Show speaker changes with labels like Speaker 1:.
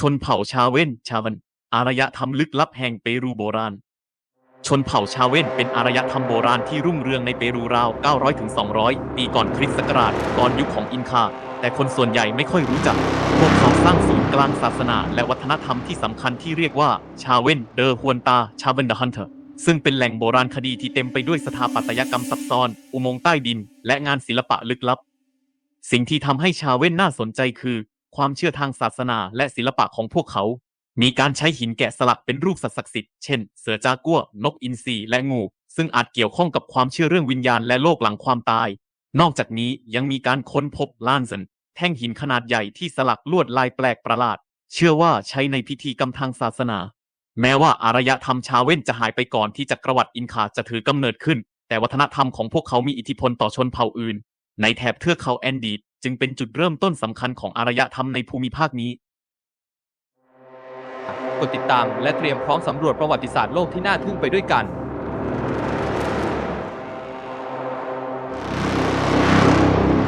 Speaker 1: ชนเผ่าชาเวนชาวัน อารยธรรมลึกลับแห่งเปรูโบราณ ชนเผ่าชาเวนเป็นอารยธรรมโบราณที่รุ่งเรืองในเปรูราว 900-200 ปีก่อนคริสต์ศักราชก่อนยุคของอินคา แต่คนส่วนใหญ่ไม่ค่อยรู้จัก พวกเขาสร้างศูนย์กลางศาสนา และวัฒนธรรมที่สำคัญที่เรียกว่าชาเวนเดอฮวนตาชาเวนเดอะฮันเตอร์ซึ่งเป็นแหล่งโบราณคดีที่เต็มไปด้วยสถาปัตยกรรมซับซ้อน อุโมงค์ใต้ดิน และงานศิลปะลึกลับ สิ่งที่ทำให้ชาเว่นน่าสนใจคือ ความเชื่อทางศาสนาและศิลปะของพวกเขา มีการใช้หินแกะสลักเป็นรูปสัตว์ศักดิ์สิทธิ์ เช่น เสือจากัว นกอินทรีและงู ซึ่งอาจเกี่ยวข้องกับความเชื่อเรื่องวิญญาณและโลกหลังความตาย นอกจากนี้ยังมีการค้นพบลานเซนแท่งหินขนาดใหญ่ที่สลักลวดลายแปลกประหลาด เชื่อว่าใช้ในพิธีกรรมทางศาสนา แม้ว่าอารยธรรมชาวเว่นจะหายไปก่อนที่จักรวรรดิอินคาจะถือกำเนิดขึ้น แต่วัฒนธรรมของพวกเขามีอิทธิพลต่อชนเผ่าอื่น ในแถบเทือกเขาแอนดีด จึงเป็นจุดเริ่มต้นสำคัญของอารยธรรมในภูมิภาคนี้
Speaker 2: กดติดตามและเตรียมพร้อมสำรวจประวัติศาสตร์โลกที่น่าทึ่งไปด้วยกัน